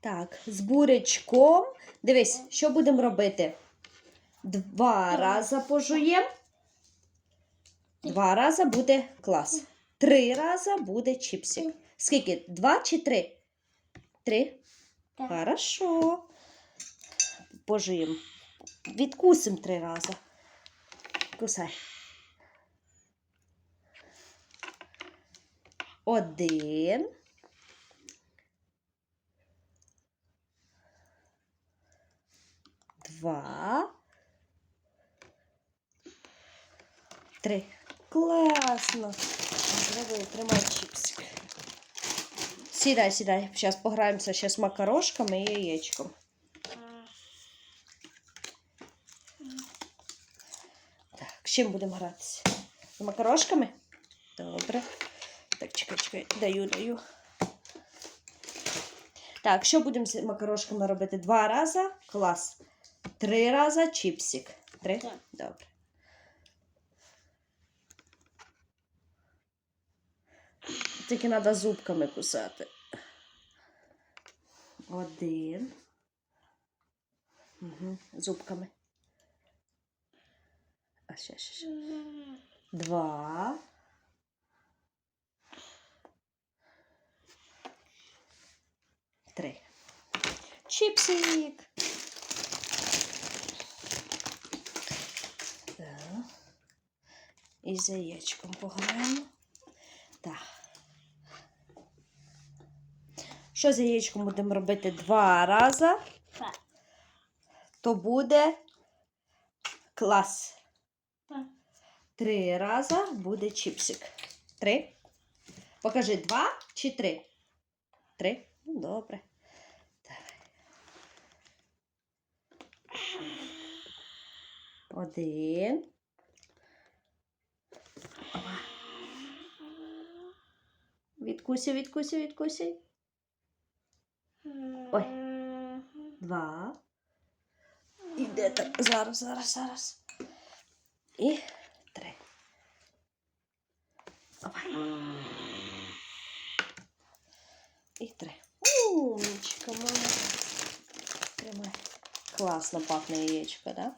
Так, з бурячком. Дивись, що будемо робити? Два рази пожуємо. Два рази буде клас. Три рази буде чіпсик. Скільки? Два чи три? Три. Так. Хорошо. Пожуємо. Відкусимо три рази. Кусай. Один. Два. Три. Класно. Зробили, тримай чіпсик. Сідай, сідай. Зараз пограємося ще з макарошками і яєчком. Так, з чим будемо гратися? З макарошками? Добре. Так, чекай, чекай, даю, даю. Так, що будемо з макарошками робити? Два рази? Клас. Три рази чіпсик. Три? Так. Добре. Тільки треба зубками кусати. Один. Угу. Зубками. А ще, ще, ще. Два. Три. Чіпсик. І з яєчком пограємо. Так. Що з яєчком будемо робити два рази, Так. то буде клас. Так. Три рази буде чіпсик. Три. Покажи два чи три? Три. Ну, добре. Давай. Один. Відкусі, відкусі, відкусі. Ой. Два. І де так? Зараз, зараз, зараз. І три. Опа. І три. Умничка, мама. Тримай. Класно пахне яєчко, да?